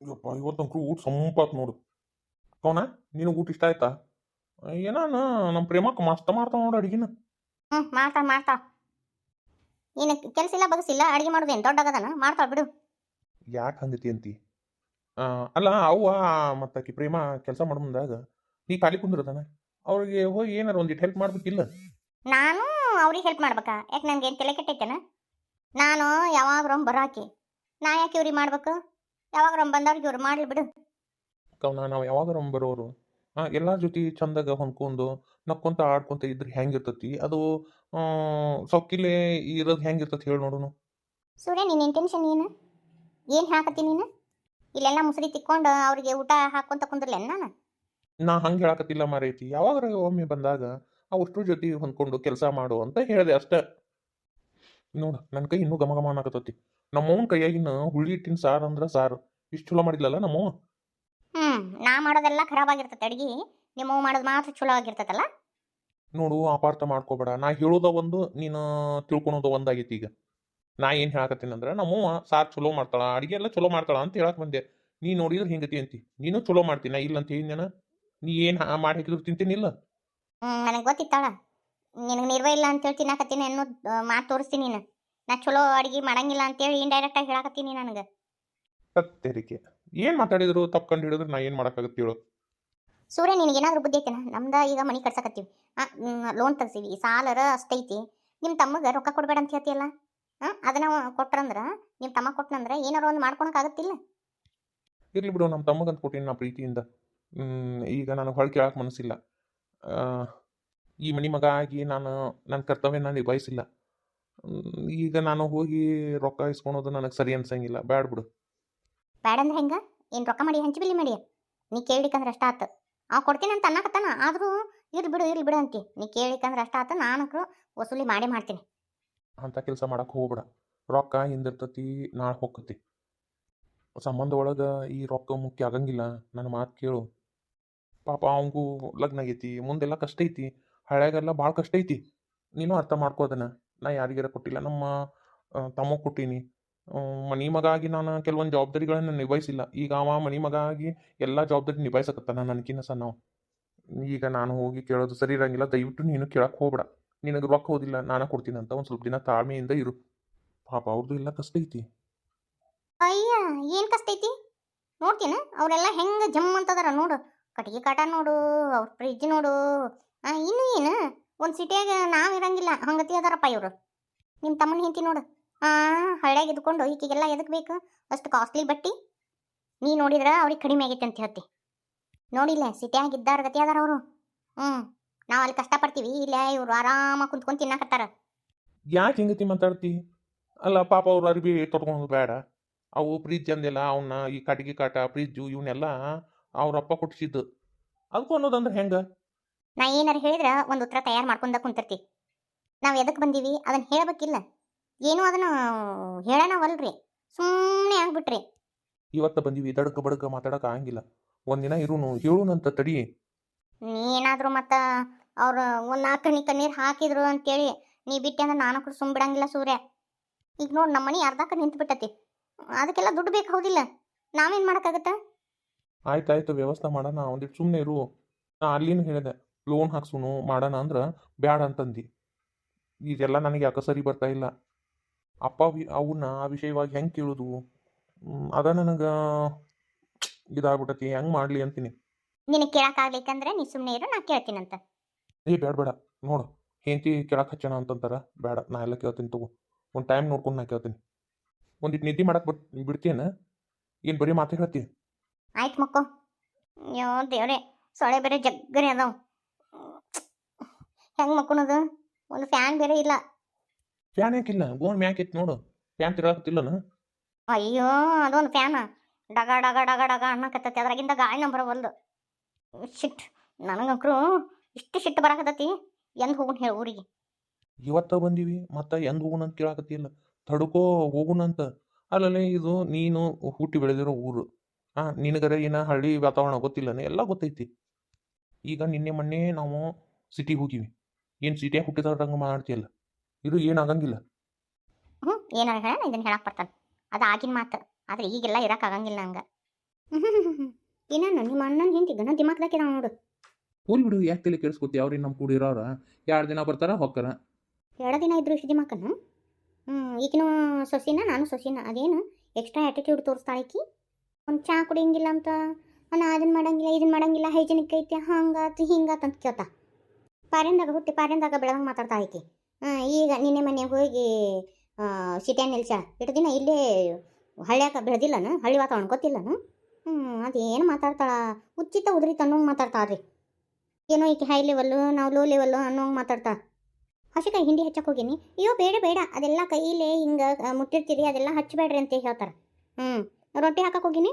ಯಪ್ಪ ಇವತ್ತಂಕ್ರು ಊಟ ಸಂಪಾತ್ ನೋಡು. ಕವನ ನಿನಗೆ ಊಟ ಇಷ್ಟ ಆಯ್ತಾ? ಏನಾನ ನಮ್ಮ ಪ್ರೇಮಕ್ಕ ಮಸ್ತ ಮಾಡ್ತಾವ ನೋಡು ಅಡಿಗೆನ. ಹ್ಞೂ ಮಾಡ್ತಾಳ ಮಾಡ್ತಾಳ. ಏನು ಕೆಲಸ ಇಲ್ಲ ಬಗಸಿಲ್ಲ ಅಡುಗೆ ಮಾಡೋದೇನು ದೊಡ್ಡಗದನ? ಮಾಡ್ತಾಳ ಬಿಡು. ಯಾಕೆ ಹಂಗತಿ ಅಂತಿ? ಅಲ್ಲ ಅವ್ವ ಮತ್ತು ಆಕಿ ಪ್ರೇಮ ಕೆಲಸ ಮಾಡೋ ಮುಂದಾಗ ನೀ ಖಾಲಿ ಅದನ ಅವ್ರಿಗೆ ಹೋಗಿ ಏನಾರ ಒಂದಿಟ್ಟು ಹೆಲ್ಪ್ ಮಾಡ್ಬೇಕಿಲ್ಲ? ನಾನು ಅವ್ರಿಗೆ ಹೆಲ್ಪ್ ಮಾಡ್ಬೇಕಾ? ಯಾಕೆ ನನಗೆ ಏನು ತಲೆ ಕೆಟ್ಟೈತೇನ? ನಾನು ಯಾವಾಗ್ರೊ ಬರಾಕಿ. ನಾ ಯಾಕೆ ಇವ್ರಿಗೆ ಮಾಡ್ಬೇಕು? ಯಾವಾಗ್ರೊ ಬಂದವ್ರಿಗೆ ಇವ್ರು ಮಾಡ್ಲಿ ಬಿಡು. ಕವನ ನಾವು ಯಾವಾಗಾರ ಬರೋರು? ಹಾಂ ಎಲ್ಲಾರ ಜೊತೆ ಚಂದಾಗ ಹೊಂದ್ಕೊಂಡು ನಕ್ಕೊಂತ ಆಡ್ಕೊಂತ ಇದ್ರೆ ಹೆಂಗಿರ್ತತಿ? ಅದು ಸೊಕ್ಕಿಲೆ ಇರೋದು ಹೆಂಗಿರ್ತತಿ ಹೇಳಿ ನೋಡುನು. ಸೂರ್ಯ ನಿನ್ನ ಇಂಟೆನ್ಷನ್ ಏನು? ಏನು ಹಾಕತ್ತಿ ನೀನು? ಇಲ್ಲೆಲ್ಲ ಮುಸುರಿ ತಿಕ್ಕೊಂಡು ಅವ್ರಿಗೆ ಊಟ ಹಾಕೊಂತ ಕುಂದ್ರಲೇನು ನಾನು? ನಾ ಹಂಗೆ ಹೇಳಕತ್ತಿಲ್ಲ ಮಾರೈತಿ. ಯಾವಾಗ ಒಮ್ಮೆ ಬಂದಾಗ ಅವಷ್ಟ್ರ ಜೊತೆ ಹೊಂದ್ಕೊಂಡು ಕೆಲಸ ಮಾಡು ಅಂತ ಹೇಳಿದೆ ಅಷ್ಟ. ನೋಡು ನನ್ನ ಕೈ ಇನ್ನೂ ಘಮ ಅನ್ನಕತ್ತತಿ. ನಮ್ಮವನ ಕೈಯಾಗಿನ ಹುಳಿ ಹಿಟ್ಟಿನ ಸಾರು ಅಂದ್ರ ಸಾರು. ಇಷ್ಟು ಚಲೋ ಮಾಡಿದ್ಲಲ್ಲ ನಮ್ಮವ್ವ? ಹ್ಮ್ ನಾ ಮಾಡೋದೆಲ್ಲ ಖರಾಬ್ ಆಗಿರ್ತೈತೆ ಅಡ್ಗಿ. ನಿಮ್ಮವ್ ಮಾಡೋದು ಮಾತ್ರ ಚಲೋ ಆಗಿರ್ತೈತಲ್ಲ? ನೋಡು ಅಪಾರ್ಥ ಮಾಡ್ಕೋಬೇಡ. ನಾ ಹೇಳೋದ ಒಂದು ನೀನು ತಿಳ್ಕೊಳೋದ ಒಂದಾಗೈತಿ ಈಗ. ನಾ ಏನು ಹೇಳಕತ್ತೀನಿ ಅಂದ್ರೆ ನಮ್ಮವ್ವ ಸಾರು ಚಲೋ ಮಾಡ್ತಾಳ ಅಡಿಗೆ ಎಲ್ಲ ಚಲೋ ಮಾಡ್ತಾಳ ಅಂತ ಹೇಳಕ್ ಬಂದೆ. ನೀ ನೋಡಿದ್ರೆ ಹಿಂಗತಿ ಅಂತಿ? ನೀನು ಚಲೋ ಮಾಡ್ತೀನಿ ನಾ ಇಲ್ಲ ಅಂತ ಹೇಳಿದ್ನೇನ? ನೀ ಏನು ಮಾಡಿ ಹಾಕಿದ್ರು ತಿಂತೀನಿಲ್ಲ ಹ್ಮ್ ನನಗೆ ಗೊತ್ತಿತ್ತಾಳ. ನಿನಗೆ ನಿರ್ವ ಇಲ್ಲ ಅಂತೇಳಿ ತಿನ್ನಾಕತ್ತೀನಿ ಅನ್ನೋದು ಮಾತು ತೋರಿಸ್ತೀನಿ ನೀನು. ನಾ ಚಲೋ ಅಡಿಗೆ ಮಾಡಂಗಿಲ್ಲ ಅಂತೇಳಿ ಇಂಡೈರೆಕ್ಟಾಗಿ ಹೇಳಕತ್ತೀನಿ ನನಗೆ. ಸತ್ತೆರಿಕೆ. ಏನು ಮಾತಾಡಿದ್ರು? ತಪ್ಕೊಂಡು ಹಿಡಿದ್ರೆ ನಾ ಏನು ಮಾಡೋಕ್ಕಾಗತ್ತೆ ಹೇಳು. ಸೂರ್ಯ ನಿನಗೇನಾದ್ರೂ ಬುದ್ಧಿ ಐತೆನ? ನಮ್ದ ಈಗ ಮನೆ ಕಟ್ಸಕತ್ತೀವಿ. ಲೋನ್ ತೆಗ್ಸೀವಿ. ಸಾಲರ ಅಷ್ಟೈತಿ ನಿಮ್ಮ ತಮ್ಮಗೆ ರೊಕ್ಕ ಕೊಡ್ಬೇಡ ಅಂತ ಹೇಳ್ತೀಯಲ್ಲ? ಹಾಂ ಅದನ್ನ ಕೊಟ್ರಂದ್ರ ನಿಮ್ಮ ತಮ್ಮ ಕೊಟ್ಟನಂದ್ರ ಏನಾರ ಒಂದು ಮಾಡ್ಕೊಳಕ್ಕಾಗತ್ತಿಲ್ಲ ಇರ್ಲಿ ಬಿಡು ನಮ್ಮ ತಮ್ಮಗಂತ ಕೊಟ್ಟಿನಿ ನಾ ಪ್ರೀತಿಯಿಂದ. ಈಗ ನನಗೆ ಹೊಳ್ ಕೇಳಕ್ಕೆ ಮನಸ್ಸಿಲ್ಲ. ಈ ಮನಿ ಮಗ ಆಗಿ ನಾನು ನನ್ನ ಕರ್ತವ್ಯನ ನಿಭಾಯಿಸಿಲ್ಲ. ಹ್ಮ್, ಈಗ ನಾನು ಹೋಗಿ ರೊಕ್ಕ ಇಸ್ಕೊಳೋದು ನನಗೆ ಸರಿ ಅನ್ಸಂಗಿಲ್ಲ. ಬ್ಯಾಡ್ ಬಿಡು. ಬ್ಯಾಡಂದ್ರೆ ಹೆಂಗ? ಏನು ರೊಕ್ಕ ಮಾಡಿ ಹಂಚಿ ಬಿಲ್ಲಿ ಮಾಡಿ. ನೀ ಕೇಳಿಕಂದ್ರೆ ಅಷ್ಟ ಆತು. ಅವ ಕೊಡ್ತೀನಿ ಅಂತ ಅನ್ನಕತ್ತಾನ. ಆದರೂ ಇರ್ಲಿ ಬಿಡು ಇರ್ಲಿ ಬಿಡು ಅಂತಿ. ನೀ ಕೇಳಿಕಂದ್ರೆ ಅಷ್ಟ ಆತು ನಾನು ವಸೂಲಿ ಮಾಡಿ ಮಾಡ್ತೀನಿ. ಅಂತ ಕೆಲಸ ಮಾಡಕ್ಕೆ ಹೋಗ್ಬೇಡ. ರೊಕ್ಕ ಹಿಂದಿರ್ತತಿ ನಾಳೆ ಹೋಗ್ತತಿ ಸಂಬಂಧ ಒಳಗೆ ಈ ರೊಕ್ಕ ಮುಖ್ಯ ಆಗಂಗಿಲ್ಲ. ನನ್ನ ಮಾತು ಕೇಳು. ಪಾಪ ಅವಂಗೂ ಲಗ್ನ ಆಗೈತಿ. ಮುಂದೆಲ್ಲ ಕಷ್ಟ ಐತಿ. ಹಳೆಗೆಲ್ಲ ಭಾಳ ಕಷ್ಟ ಐತಿ. ನೀನು ಅರ್ಥ ಮಾಡ್ಕೋ ಅದನ್ನ. ನಾ ಯಾರಿಗಾರ ಕೊಟ್ಟಿಲ್ಲ, ನಮ್ಮ ತಮ್ಮ ಕೊಟ್ಟೀನಿ. ಮನಿ ಮಗ ಆಗಿ ನಾನು ಕೆಲವೊಂದು ಜವಾಬ್ದಾರಿಗಳನ್ನು ನಿಭಾಯಿಸಿಲ್ಲ. ಈಗ ಅವ ಮನಿ ಮಗ ಆಗಿ ಎಲ್ಲ ಜವಾಬ್ದಾರಿ ನಿಭಾಯಿಸಕತ್ತಾನ ನನಗಿನ್ನ ನಾವು ಈಗ ನಾನು ಹೋಗಿ ಕೇಳೋದು ಸರಿ ಇರಂಗಿಲ್ಲ, ದಯವಿಟ್ಟು ನೀನು ಕೇಳಕ್ಕೆ ಹೋಗ್ಬೇಡ. ನಿನಗೆ ರೊಕ್ಕ ಹೋದಿಲ್ಲ, ನಾನು ಕೊಡ್ತೀನಿ ಅಂತ ಒಂದು ಸ್ವಲ್ಪ ದಿನ ತಾಳ್ಮೆಯಿಂದ ಇರು. ಪಾಪ ಅವ್ರದ್ದು ಎಲ್ಲ ಕಷ್ಟ ಐತಿ. ಅಯ್ಯ, ಏನು ಕಷ್ಟ ಐತಿ? ನೋಡ್ತೀನಿ, ಅವರೆಲ್ಲ ಹೆಂಗೆ ಜಮ್ ಅಂತದಾರ ನೋಡು. ಕಟ್ಟಿಗೆ ಕಾಟ ನೋಡು, ಅವ್ರ ಫ್ರಿಜ್ ನೋಡು. ಇನ್ನು ಏನು? ಒಂದು ಸಿಟಿಯಾಗ ನಾವು ಇರಂಗಿಲ್ಲ, ಹಂಗತಿ ಅದಾರಪ್ಪ ಇವರು. ನಿಮ್ಮ ತಮ್ಮನ ಹಿಂತಿ ನೋಡು. ಆ, ಹಳ್ಳ್ಯಾಗ ಇದ್ಕೊಂಡು ಈಕೆಗೆಲ್ಲ ಎದಕ್ಕೆ ಬೇಕು? ಅಷ್ಟು ಕಾಸ್ಟ್ಲಿ ಬಟ್ಟಿ. ನೀ ನೋಡಿದ್ರೆ ಅವ್ರಿಗೆ ಕಡಿಮೆ ಆಗೈತೆ ಅಂತ ಹೇಳ್ತಿ. ನೋಡಿಲ್ಲ ಸಿಟಿಯಾಗ ಇದ್ದಾರ ಗತಿ ಅದಾರ ಅವರು. ಹ್ಞೂ ನಾವು ಅಲ್ಲಿ ಕಷ್ಟಪಡ್ತೀವಿ. ಇಲ್ಲ ಇವರು ಆರಾಮಾಗಿ ಕುಂತ್ಕೊಂಡು ತಿನ್ನಕತ್ತಾರ. ಯಾಕೆ ಹಿಂಗತಿ ಮಾತಾಡ್ತಿ? ಅಲ್ಲ, ಪಾಪ ಅವ್ರು ಅರ್ಬಿ ತೊಡ್ಕೊಂಡು ಬೇಡ ಅವು ಫ್ರಿಜ್ ಅಂದೆಲ್ಲ ಅವನ್ನ ಈ ಕಟ್ಟಿಗೆ ಕಾಟ ಫ್ರಿಜ್ಜು ಇವನ್ನೆಲ್ಲ ಅವ್ರಪ್ಪ ಕೊಟ್ಟಿಸಿದ್ದು ಅದಕ್ಕೂ ಅನ್ನೋದಂದ್ರೆ ಹೆಂಗೆ? ನಾ ಏನಾರ ಹೇಳಿದ್ರೆ ಒಂದು ಉತ್ತರ ತಯಾರು ಮಾಡ್ಕೊಂಡ ಕುಂತಿರ್ತಿ. ನಾವು ಎದಕ್ಕೆ ಬಂದೀವಿ? ಅದನ್ನ ಹೇಳಬೇಕಿಲ್ಲ. ಏನೂ ಅದನ್ನ ಹೇಳೋಣವಲ್ರಿ ಸುಮ್ಮನೆ ಆಗ್ಬಿಟ್ರಿ. ಇವತ್ತು ಬಂದೀವಿ ದಡಕ ಬಡಕ ಮಾತಾಡಕ ಆಗಂಗಿಲ್ಲ. ಒಂದಿನ ಇರುನು ಹೇಳುನಂತ ತಡಿ. ಏನಾದರೂ ಮತ್ತು ಅವ್ರು ಒಂದು ನಾಲ್ಕು ಕಣ್ಣಿ ಕಣ್ಣೀರು ಹಾಕಿದ್ರು ಅಂತೇಳಿ ನೀ ಬಿಟ್ಟೆ ಅಂದ್ರೆ ನಾನು ಕೂಡ ಸುಮ್ಮ ಬಿಡಂಗಿಲ್ಲ ಸೂರ್ಯ. ಈಗ ನೋಡಿ ನಮ್ಮ ಮನೆ ಅರ್ಧಕ್ಕೆ ನಿಂತು ಬಿಟ್ಟತಿ ಅದಕ್ಕೆಲ್ಲ ದುಡ್ಡು ಬೇಕು ಹೌದಿಲ್ಲ. ನಾವೇನು ಮಾಡೋಕ್ಕಾಗತ್ತೆ? ಆಯ್ತಾಯ್ತು ವ್ಯವಸ್ಥೆ ಮಾಡೋಣ. ಒಂದಿಟ್ಟು ಸುಮ್ಮನೆ ಇರು. ನಾ ಅಲ್ಲಿನೂ ಹೇಳಿದೆ. ಲೋನ್ ಹಾಕ್ಸುನು ಮಾಡೋಣ ಅಂದ್ರೆ ಬ್ಯಾಡ ಅಂತಂದು. ಇದೆಲ್ಲ ನನಗೆ ಯಾಕೆ ಸರಿ ಬರ್ತಾ ಇಲ್ಲ. ಅಪ್ಪ ಅವನ್ನ ಆ ವಿಷಯವಾಗಿ ಹೆಂಗೆ ಕೇಳೋದು? ಅದ ನನಗೆ ಇದಾಗ್ಬಿಟ್ಟತಿ ಹೆಂಗೆ ಮಾಡಲಿ ಅಂತೀನಿ. ನಿನಗೆ ಕೇಳೋಕ್ಕಾಗ್ಲಿಕ್ಕಂದ್ರೆ ನೀ ಸುಮ್ಮನೆ ಇರು ನಾ ಕೇಳ್ತೀನಂತ. ಏ ಬೇಡ ಬೇಡ. ನೋಡು ಹೆಂಡತಿ ಕೇಳಕ್ಕೆ ಹಚ್ಚೋಣ ಅಂತಂತಾರ ಬೇಡ ನಾ ಎಲ್ಲ ಕೇಳ್ತೀನಿ ತಗೋ. ಒಂದು ಟೈಮ್ ನೋಡ್ಕೊಂಡು ನಾ ಕೇಳ್ತೀನಿ. ಒಂದಿಟ್ಟು ನಿದ್ದೆ ಮಾಡಕ್ಕೆ ಬಿಟ್ ಬಿಡ್ತೀಯನ ಏನು ಬರೀ ಮಾತು ಹೇಳ್ತೀನಿ ಆಯ್ತು ಮಕ್ಕೋ. ಅಯ್ಯೋ ದೇವ್ರೆ ಸೊಳ್ಳೆ ಬೇರೆ ಜಗ್ಗರೆ ಅದಾವ. ಹೆಂಗೆ ಮಕ್ಕೊಳೋದು? ಒಂದು ಫ್ಯಾನ್ ಬೇರೆ ಇಲ್ಲ. ಫ್ಯಾನ್ ಯಾಕಿಲ್ಲ ಗೋನ್ ಮ್ಯಾಕ್ ಇತ್ತು ನೋಡು. ಫ್ಯಾನ್ ತಿರುಗಾಕತ್ತಿಲ್ಲನ? ಅಯ್ಯೋ ಅದೊಂದು ಫ್ಯಾನ್ ಡಗ ಡಗ ಡಗ ಡಗ ಅನ್ನಕತ್ತತಿ. ಅದ್ರಾಗಿಂದ ಗಾಳಿ ನಂಬರ್ ಬಲ್ದು ಶಿಟ್ ನನಗಂಕರು ಇಷ್ಟು ಶಿಟ್ ಬರಾಕತ್ತತಿ. ಎಂದು ಹೋಗುನ್ ಹೇಳು ಊರಿಗೆ. ಇವತ್ತ ಬಂದೀವಿ ಮತ್ತೆ ಎಂದ್ ಹೋಗುಣ ಅಂತ ಕೇಳಾಕತ್ತಿಲ್ಲ ತಡ್ಕೋ ಹೋಗುಣಂತ ಅಲ್ಲಲ್ಲೇ ಇದು ನೀನು ಹುಟ್ಟಿ ಬೆಳೆದಿರೋ ಊರು. ಆ ನಿನಗರ ಏನ ಹಳ್ಳಿ ವಾತಾವರಣ ಗೊತ್ತಿಲ್ಲನೇ? ಎಲ್ಲ ಗೊತ್ತೈತಿ. ಈಗ ನಿನ್ನೆ ಮೊನ್ನೆ ನಾವು ಸಿಟಿಗೆ ಹೋಗಿವಿ. ಏನು ಸಿಟಿಯಾಗ ಹುಟ್ಟಿದವ್ರಂಗೆ ಮಾಡ್ತೀಯಲ್ಲ? ಇದು ಏನಾಗಂಗಿಲ್ಲ ಹ್ಞೂ ಏನಾರ ಹೇಳ ಇದನ್ನ ಹೇಳಕ್ ಬರ್ತಾನೆ. ಅದು ಆಗಿನ ಮಾತು. ಆದ್ರೆ ಈಗೆಲ್ಲ ಇರಕ್ಕಾಗಂಗಿಲ್ಲ ಹಂಗೆ ಏನಾನು ನಿಮ್ಮ ಅಣ್ಣನ ಹೆಂಡತಿ ಗನ ಇರ ನೋಡು. ಹೋಲ್ ಬಿಡು ಯಾಕೆ ತಲೆ ಕೆಡಿಸ್ಕೊತಿ? ಅವ್ರಿಗೆ ನಮ್ಮ ಕೂಡ ಇರೋರ ಎರಡು ದಿನ ಬರ್ತಾರ ಹೊಕ್ಕರ ಎರಡು ದಿನ ಇದ್ರು ಇಷ್ಟು ದಿಮಾಕನ ಹ್ಞೂ ಈಗಿನ ಸೊಸಿನ ನಾನು ಸೊಸಿನ. ಅದೇನು ಎಕ್ಸ್ಟ್ರಾ ಆ್ಯಟಿಟ್ಯೂಡ್ ತೋರಿಸ್ತಾಳೆ ಈಕಿ? ಒಂದು ಚಹಾ ಕುಡಿಯಂಗಿಲ್ಲ ಅಂತ? ನಾನು ಅದನ್ನ ಮಾಡಂಗಿಲ್ಲ ಇದನ್ನ ಮಾಡಂಗಿಲ್ಲ ಹೈಜಿನಿಕ್ ಐತೆ ಹಂಗಾತು ಹಿಂಗಾತಂತ ಅಂತ ಕೇಳ್ತಾ. ಪಾರ್ಯಂದಾಗ ಹುಟ್ಟಿ ಪಾರಿಂದಾಗ ಬೆಳವಂಗೆ ಮಾತಾಡ್ತಾ ಐತಿ ಈಗ ನಿನ್ನೆ ಮನೆ ಹೋಗಿ ಸಿಟಿಯನ್ನು ನಿಲ್ಸ ಇಟ್ಟು ದಿನ ಇಲ್ಲೇ ಹಳ್ಳ್ಯಾಕ ಬೆಳೆದಿಲ್ಲನ? ಹಳ್ಳಿ ವಾತಾವರಣ ಗೊತ್ತಿಲ್ಲನ? ಹ್ಞೂ ಅದೇನು ಮಾತಾಡ್ತಾಳ? ಉಚಿತ ಉದುರಿತ ಅನ್ನೋಂಗೆ ಮಾತಾಡ್ತಾಳ್ರಿ. ಏನೋ ಈಕೆ ಹೈ ಲೆವೆಲ್ಲು ನಾವು ಲೋ ಲೆವೆಲ್ಲು ಅನ್ನೋಂಗೆ ಮಾತಾಡ್ತಾ. ಹಸಿಕಾಯಿ ಹಿಂಡಿ ಹಚ್ಚಕ್ಕೆ ಹೋಗೀನಿ. ಅಯ್ಯೋ, ಬೇಡ ಬೇಡ. ಅದೆಲ್ಲ ಕೈಲೇ ಹಿಂಗೆ ಮುಟ್ಟಿರ್ತೀರಿ, ಅದೆಲ್ಲ ಹಚ್ಚಬೇಡ್ರಿ ಅಂತ ಹೇಳ್ತಾರೆ. ಹ್ಞೂ ರೊಟ್ಟಿ ಹಾಕಕ್ಕೆ ಹೋಗಿನಿ.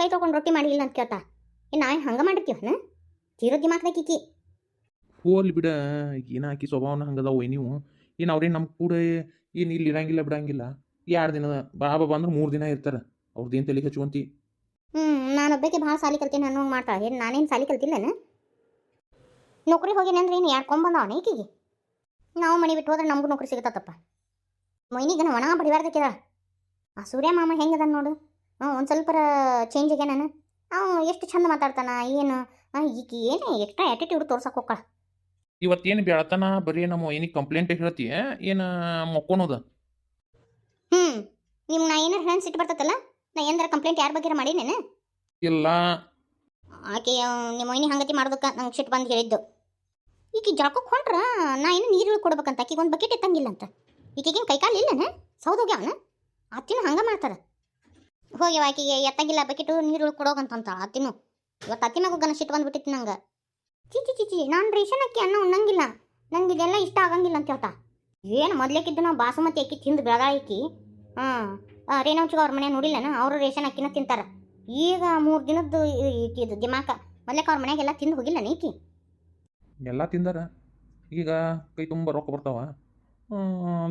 ಕೈ ತೊಗೊಂಡು ರೊಟ್ಟಿ ಮಾಡಿಲ್ಲ ಅಂತ ಕೇಳ್ತಾ. ಏನು ನಾ ಹಂಗೆ ಮಾಡಿರ್ತೀವನ? ತೀರೋ ದಿಮಾಕ್ದಾಗ ಈಕಿ. ಹೋಲ್ ಬಿಡ, ಏನ ಆಕಿ ಸ್ವಭಾವನ ಹಂಗದಾವ ನೀವು? ಏನು ಅವ್ರೇನು ನಮ್ಮ ಕೂಡ ಏನು ಇಲ್ಲಿ ಇರಂಗಿಲ್ಲ ಬಿಡಂಗಿಲ್ಲ? ಎರಡು ದಿನ ಬಾಬಾ ಬಂದ್ರೆ ಮೂರು ದಿನ ಇರ್ತಾರೆ ಅವ್ರದ್ದೇನು ತಲೆ ಹಚ್ಚುವಂತಿ ಹ್ಞೂ ನಾನು ಒಬ್ಬಕ್ಕೆ ಭಾಳ ಸಾಲಿ ಕಲ್ತೀನಿ ಅನ್ನೋ ಮಾಡ್ತಾಳೆ ಏನು ನಾನೇನು ಸಾಲಿ ಕಲ್ತಿಲ್ಲನ? ನೌಕರಿ ಹೋಗೇನಿ ಅಂದ್ರೆ ಏನು ಯಾಡ್ಕೊಂಬಂದವನ ಈಕಿಗೆ? ನಾವು ಮನೆ ಬಿಟ್ಟು ಹೋದ್ರೆ ನಮಗೂ ನೌಕರಿ ಸಿಗತ್ತಪ್ಪ ಮೊಯ್ನಿಗನ ಒಣ ಬಡಿಬಾರ್ದಕ್ಕಿದ ಆ ಸೂರ್ಯ ಮಾಮ ಹೆಂಗದ ನೋಡು? ಹ್ಞೂ ಒಂದು ಸ್ವಲ್ಪ ಚೇಂಜ್ ಆಗ್ಯಾನ. ನಾನು ಎಷ್ಟು ಚಂದ ಮಾತಾಡ್ತಾನ, ಏನು? ಈಕಿ ಏನು ಎಕ್ಸ್ಟ್ರಾ ಆ್ಯಟಿಟ್ಯೂಡ್ ತೋರ್ಸಕ್ಕೆ ಹೋಗ್ಕಳ. ಇವತ್ತೇನು ಬೆಳತನ ಬರೀ ನಮ್ಮ ಏನಿಗೆ ಕಂಪ್ಲೇಂಟ್ ಹೇಳ್ತಿ ಏನು ಮಕ್ಕೋನೋದ? ಹ್ಞೂ ನಿಮ್ಗೆ ನಾ ಏನಾರು ಹೆಣ್ಣು ಸಿಟ್ಟು ಬರ್ತೈತಲ್ಲ ನಾ ಏನಾರ ಕಂಪ್ಲೇಂಟ್ ಯಾರ ಬಗ್ಗೆ ಮಾಡೀನೇನು ಇಲ್ಲ. ಆಕೆ ನಿಮ್ಮ ಮೊಯ್ನಿ ಹಂಗತಿ ಮಾಡೋದಕ್ಕೆ ನಂಗೆ ಸಿಟ್ಟು ಬಂದು ಹೇಳಿದ್ದು. ಈಕೆ ಜಾಕೋಕ್ ಹೊಂಟ್ರ ನಾ ಏನು ನೀರು ಕೊಡ್ಬೇಕಂತ ಆಕಿಗೆ ಒಂದು ಬಕೆಟ್ ಎತ್ತಂಗಿಲ್ಲ ಅಂತ. ಈಕೆಗೇನು ಕೈಕಾಲು ಇಲ್ಲನ? ಸೌದೋಗ್ಯಾವನ ಅತ್ತಿನೂ ಹಂಗೆ ಮಾಡ್ತಾರೆ. ಹೋಗ್ಯವ ಆಕೆಗೆ ಎತ್ತಂಗಿಲ್ಲ ಬಕೆಟು ನೀರು ಕೊಡೋಗಂತ ಅತ್ತಿನೂ. ಇವತ್ತು ಅತ್ತಿನಾಗೂ ಗನ ಸಿಟ್ಟು ಬಂದ್ಬಿಟ್ಟಿತ್ತು ನಂಗೆ. ಚಿಚಿ ಚಿಚಿ ನಾನು ರೇಷನ್ ಅಕ್ಕಿ ಅನ್ನ ಉಣ್ಣಂಗಿಲ್ಲ. ನಂಗೆ ಇದೆಲ್ಲ ಇಷ್ಟ ಆಗಂಗಿಲ್ಲ ಅಂತ ಹೇಳ್ತಾ. ಏನು ಮೊದ್ಲೇಕಿದ್ದು ನಾವು ಬಾಸುಮತಿ ಅಕ್ಕಿ ತಿಂದು ಬೆಳಗಾಯಿಕಿ ಹಾಂ. ರೇಣಾಂಚುಗ ಅವ್ರ ಮನೆ ನೋಡಿಲ್ಲನ? ಅವರು ರೇಷನ್ ಅಕ್ಕಿನ ತಿಂತಾರೆ. ಈಗ ಮೂರು ದಿನದ್ದು ಇದು ದಿಮಾಕ. ಮೊದ್ಲಕ್ಕೆ ಅವ್ರ ಮನೆಗೆಲ್ಲ ತಿಂದು ಹೋಗಿಲ್ಲ ನೀಕಿ ಎಲ್ಲ ತಿಂದಾರ. ಈಗ ಕೈ ತುಂಬ ರೊಕ್ಕ ಬರ್ತಾವ.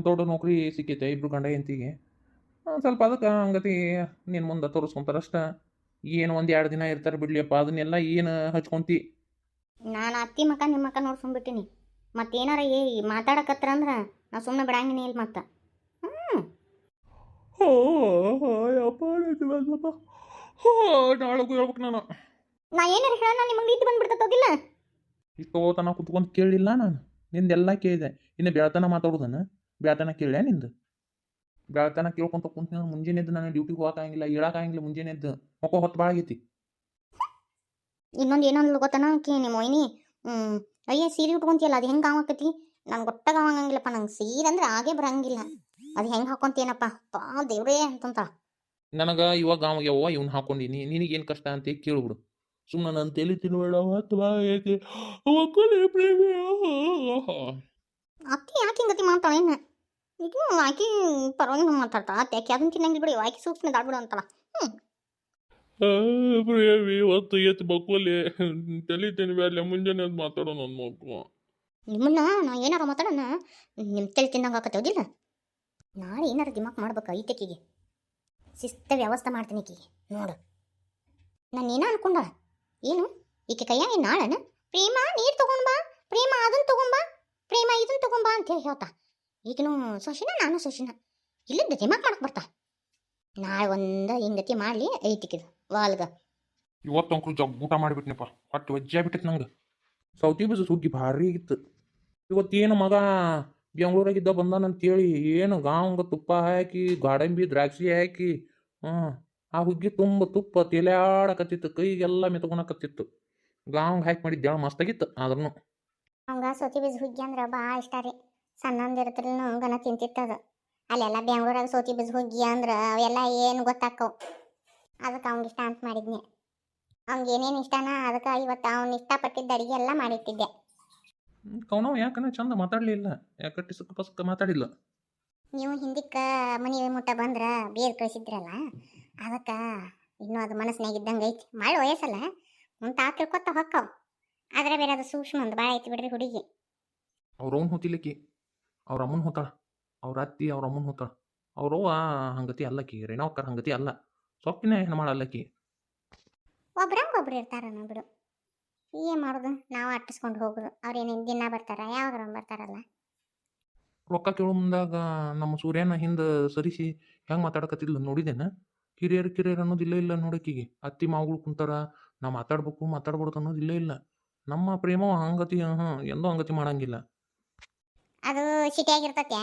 ದೊಡ್ಡ ನೌಕರಿ ಸಿಕ್ಕೈತೆ, ಇಬ್ರು ಗಂಡ ಹೆಂತಿಗೆ ಸ್ವಲ್ಪ ಅದಕ್ಕೆ ಹಂಗತಿ ನಿನ್ನ ಮುಂದೆ ತೋರಿಸ್ಕೊಂತಾರಷ್ಟ ಏನು ಒಂದು ಎರಡು ದಿನ ಇರ್ತಾರೆ ಬಿಡ್ಲಿಯಪ್ಪ, ಅದನ್ನೆಲ್ಲ ಏನು ಹಚ್ಕೊಂತಿ? ನಾನು ಅತ್ತಿ ಮಕ್ಕ ನಿಮ್ಮ ಮಕ್ಕ ನೋಡಿ ಮತ್ತೆ ಏನಾರ ಏ ಮಾತಾಡಕತ್ರ ಅಂದ್ರೆ ನಾ ಸುಮ್ಮನೆ ಬಿಡಂಗಿನೇ ಇಲ್ಲ ಮತ್ತೆ. ಹ್ಞೂ ನಾಳೆ ಹೇಳ್ಬೇಕು ನಾನು. ನಾ ಏನಾರ ಹೇಳ ನಿಮಗೆ ನೀತಿ ಬಂದ್ಬಿಡ್ತದ ಹೋಗಿಲ್ಲ? ಇಷ್ಟು ತನ ಕುತ್ಕೊಂಡು ಕೇಳಿಲ್ಲ ನಾನು. ನಿಂದೆಲ್ಲ ಕೇಳಿದೆ. ಇನ್ನು ಬೆಳತನ ಮಾತಾಡೋದನ್ನ ಬೆಳತನ ಕೇಳ್ಯಾ ನಿಂದು? ಬೆಳತನ ಕೇಳ್ಕೊಂತ ಕುಂತ ಮುಂಜಾನೆ ಎದ್ದು ನಾನು ಡ್ಯೂಟಿಗೆ ಹೋಗಕ್ಕಾಗಿಲ್ಲ ಹೇಳಕ್ಕಾಗಿಲ್ಲ ಮುಂಜಾನೆ ಎದ್ದು. ಮಕ್ಕಳು ಹೊತ್ತು ಭಾಳ ಆಗೈತಿ. ಇನ್ನೊಂದು ಏನಂದ್ಲು ಗೊತ್ತನ? ಕಿ ನಿಮ್ಮ ಮೊಯ್ನಿ ಹ್ಞೂ ಅಯ್ಯ ಸೀರೆ ಉಟ್ಕೊಂತೀಯಲ್ಲ ಅದು ಹೆಂಗೆ ಆವಾಕತಿ ನಂಗೆ ಒಟ್ಟಾಗ ಆಗಂಗಿಲ್ಲಪ್ಪ ನಂಗೆ ಸೀರೆ ಅಂದ್ರೆ ಆಗೇ ಬರಂಗಿಲ್ಲ. ಅದು ಹೆಂಗೆ ಹಾಕೊಂತೇನಪ್ಪ ಪಾ ದೇವ್ರೇ ಅಂತಂತ. ನನಗೆ ಇವಾಗ ಅವ ಯವ್ವ ಇವ್ನ ಹಾಕೊಂಡಿನಿ. ನಿನಗೇನು ಕಷ್ಟ ಅಂತ ಕೇಳ್ಬಿಡು ಸುಮ್ಮನೆ ನನ್ನ ತಲೆ ತಿನ್ಬೇಡ ಅಥವಾ ಒಕ್ಕಲೇ ಪ್ರೇಮಿ ಅಕ್ಕಿ ಯಾಕೆ ಹಿಂಗತಿ ಮಾಡ್ತಾಳೆ ಏನು? ಈಗ ಆಕಿ ಪರವಾಗಿ ಮಾತಾಡ್ತಾಳ ಅತ್ತೆ ಯಾಕೆ ಅದನ್ನ ತಿನ್ನಂಗಿಲ್ಲ ಬಿಡಿ ಆಕಿ ಸೂಕ್ಷ್ಮ ದಾಡ್ಬಿಡು ಅಂತಳ ಪ್ರೇಮಿ ಹೊತ್ತು ಎತ್ತು ಬಕ್ಕುಲಿ ತಲೆ ತಿನ್ಬೇಡ ಮುಂಜಾನೆ ಅದು ಮಾತಾಡೋ ನನ್ನ ಮಗು. ನಿಮ್ಮನ್ನ ನಾ ಏನಾರ ಮಾತಾಡೋಣ? ನಿಮ್ಮ ತಲೆ ತಿನ್ನಂಗೆ ಹೋಗಿಲ್ಲ? ನಾಳೆ ಏನಾರ ದಿಮಾಕ್ ಮಾಡ್ಬೇಕು ಐತಕಿಗೆ. ಶಿಸ್ತ ವ್ಯವಸ್ಥೆ ಮಾಡ್ತೀನಿ ಈಕಿಗೆ, ನೋಡು. ನಾನು ಏನೋ ಅನ್ಕೊಂಡಾಳ ಏನು? ಈಕೆ ಕೈಯ ಏನು ನಾಳನ? ಪ್ರೇಮ, ನೀರು ತಗೊಂಡ್ಬಾ ಪ್ರೇಮ ಅದನ್ನ ತಗೊಂಬಾ ಪ್ರೇಮ ಇದನ್ನ ತಗೊಂಬಾ ಅಂತೇಳಿ ಹೇಳ್ತಾ. ಈಗಿನೂ ಸೊಸಿನ, ನಾನು ಸೊಸಿನ. ಇಲ್ಲಿಂದ ದಿಮಾಕ್ ಮಾಡಕ್ ಬರ್ತಾ? ನಾಳೆ ಒಂದು ಹಿಂಗತಿ ಮಾಡಲಿ, ಐತಿಕಿದು. ವಾಲ್ಗ. ಇವತ್ತು ಅಂಕು ಜಗ್ ಊಟ ಮಾಡಿಬಿಟ್ನಪ್ಪ. ಹೊಟ್ಟೆ ವಜ್ಜೆ ಬಿಟ್ಟಿತ್ತು ನಂಗೆ. ಸೌತಿ ಬೀಜ ಸುಗ್ಗಿ ಭಾರಿ ಇತ್ತು. ಇವತ್ತೇನು ಮಗ ಬೆಂಗಳೂರಾಗಿದ್ದ ಬಂದಾನಂತೇಳಿ ಏನು ಗಾವಂಗ ತುಪ್ಪ ಹಾಕಿ ಗಾಡಂಬಿ ದ್ರಾಕ್ಷಿ ಹಾಕಿ ಹ್ಞೂ ಆ ಹುಗ್ಗಿ ತುಂಬ ತುಪ್ಪ ತೇಲಾಡಕತ್ತಿತ್ತು ಕೈಗೆಲ್ಲ ಮೆತ್ಕೊಳಕತ್ತಿತ್ತು ಗಾವಂಗ ಹಾಕಿ ಮಾಡಿದ್ದೆ ಮಸ್ತಾಗಿತ್ತು ಆದ್ರೂ ಅವಂಗ ಸೌತಿ ಬೀಜ ಹುಗ್ಗಿ ಅಂದ್ರೆ ಭಾಳ ಇಷ್ಟ ರೀ. ಸಣ್ಣಂದಿರತ್ರನು ಗನ ತಿಂತಿತ್ತದು ಅಲ್ಲೆಲ್ಲ ಬೆಂಗಳೂರಾಗ ಸೌತಿ ಬೀಜ ಹುಗ್ಗಿ ಅಂದ್ರೆ ಅವೆಲ್ಲ ಏನು ಗೊತ್ತಾಕ್ಕವು ಅದಕ್ಕೆ ಅವ್ನಿಗೆ ಇಷ್ಟ ಅಂತ ಮಾಡಿದ್ನಿ. ಅವ್ನಿಗೆ ಏನೇನು ಇಷ್ಟನ ಅದಕ್ಕೆ ಇವತ್ತು ಅವ್ನು ಇಷ್ಟಪಟ್ಟಿದ್ದ ಅಡಿಗೆ ಎಲ್ಲ ಮಾಡಿಟ್ಟಿದ್ದೆ. ಕೌನ ಯಾಕನ ಚಂದ ಮಾತಾಡಲಿಲ್ಲ? ಯಾಕೆ ಸುಕ್ಕ ಪಸ್ಕ ಮಾತಾಡಿಲ್ಲ? ನೀವು ಹಿಂದಕ್ಕೆ ಮನೆ ಮುಟ್ಟ ಬಂದ್ರೆ ಬೇರೆ ಕಳಿಸಿದ್ರಲ್ಲ ಅದಕ್ಕೆ ಇನ್ನೂ ಅದು ಮನಸ್ಸಿನಾಗ ಇದ್ದಂಗೆ ಐತಿ. ಮಳೆ ವಯಸ್ಸಲ್ಲ ಮುಂತ ತಿಳ್ಕೊತ ಹೊಕ್ಕವು ಆದ್ರೆ ಬೇರೆ ಅದು ಸೂಕ್ಷ್ಮ ಒಂದು ಭಾಳ ಐತಿ ಬಿಡ್ರಿ ಹುಡುಗಿ. ಅವ್ರ ಅವ್ನ ಹೋತಿಲ್ಲಕಿ ಅವ್ರ ಅಮ್ಮನ ಹೋತಾಳ. ಅವ್ರ ಅತ್ತಿ ಅವ್ರ ಅಮ್ಮನ ಹೋತಾಳ. ಅವ್ರವ್ವ ಹಂಗತಿ ಅಲ್ಲಕ್ಕಿ ರೇಣಾವ್ಕರ್ ಹಂಗತಿ ಅಲ್ಲ. ಸೊಕ್ಕಿನ ಏನು ಮಾಡಲ್ಲಕ್ಕಿ ಒಬ್ರಂಗೆ ಒಬ್ರು ಇರ್ತಾರ ಬಿಡು. ಏನು ಮಾಡೋದು? ನಾವು ಅಟ್ಟಿಸ್ಕೊಂಡು ಹೋಗೋದು. ಅವ್ರೇನೇನು ದಿನ ಬರ್ತಾರ? ಯಾವಾಗ ಬರ್ತಾರಲ್ಲ? ರೊಕ್ಕ ಕೇಳೋ ಮುಂದಾಗ ನಮ್ಮ ಸೂರ್ಯನ ಹಿಂದೆ ಸರಿಸಿ ಹೆಂಗೆ ಮಾತಾಡಕತ್ತಿದ್ಲು ನೋಡಿದೇನ ಕಿರಿಯರು ಕಿರಿಯರು ಅನ್ನೋದು ಇಲ್ಲೇ ಇಲ್ಲ ನೋಡಕ್ಕಿಗೆ ಅತ್ತಿ ಮಾವುಗಳು ಕುಂತಾರ ನಾ ಮಾತಾಡ್ಬೇಕು ಮಾತಾಡ್ಬಾರ್ದು ಅನ್ನೋದು ಇಲ್ಲೇ ಇಲ್ಲ. ನಮ್ಮ ಪ್ರೇಮ ಹಂಗತಿ ಹಾಂ ಎಂದೂ ಹಂಗತಿ ಮಾಡಂಗಿಲ್ಲ. ಅದು ಸಿಟಿಯಾಗಿರ್ತತೆ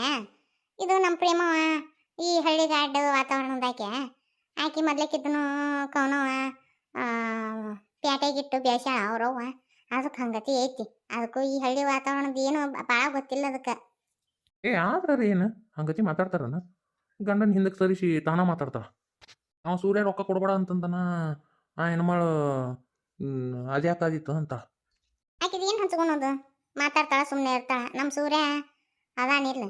ಇದು ನಮ್ಮ ಪ್ರೇಮವ? ಈ ಹಳ್ಳಿಗಾಡ್ ವಾತಾವರಣದಾಕೆ ಆಕಿ ಮೊದ್ಲೇಕಿದ್ದನು ಕವನವ ಪ್ಯಾಟೆಗಿಟ್ಟು ಬೇಸಾಳ ಅವ್ರವ್ವ. ಅದಕ್ಕೆ ಹಂಗತಿ ಐತಿ. ಅದಕ್ಕೂ ಈ ಹಳ್ಳಿ ವಾತಾವರಣದ ಏನು ಭಾಳ ಗೊತ್ತಿಲ್ಲ ಅದಕ್ಕೆ. ಏ ಆದ್ರ ಏನು ಹಂಗತಿ ಮಾತಾಡ್ತಾರನ? ಗಂಡನ ಹಿಂದಕ್ಕೆ ಸರಿಸಿ ತಾನ ಮಾತಾಡ್ತಾಳ. ಅವ ಸೂರ್ಯ ರೊಕ್ಕ ಕೊಡ್ಬೇಡ ಅಂತಂದನ ಆ ಹೆಣ್ಮಾಳು ಅದ್ಯಾಕಾದಿತ್ತು ಅಂತ. ಆಕಿದ ಏನು ಹಂಚ್ಕೊಳೋದು ಮಾತಾಡ್ತಾಳ ಸುಮ್ಮನೆ ಇರ್ತಾಳ. ನಮ್ಮ ಸೂರ್ಯ ಅದಾನಿಲ್ಲ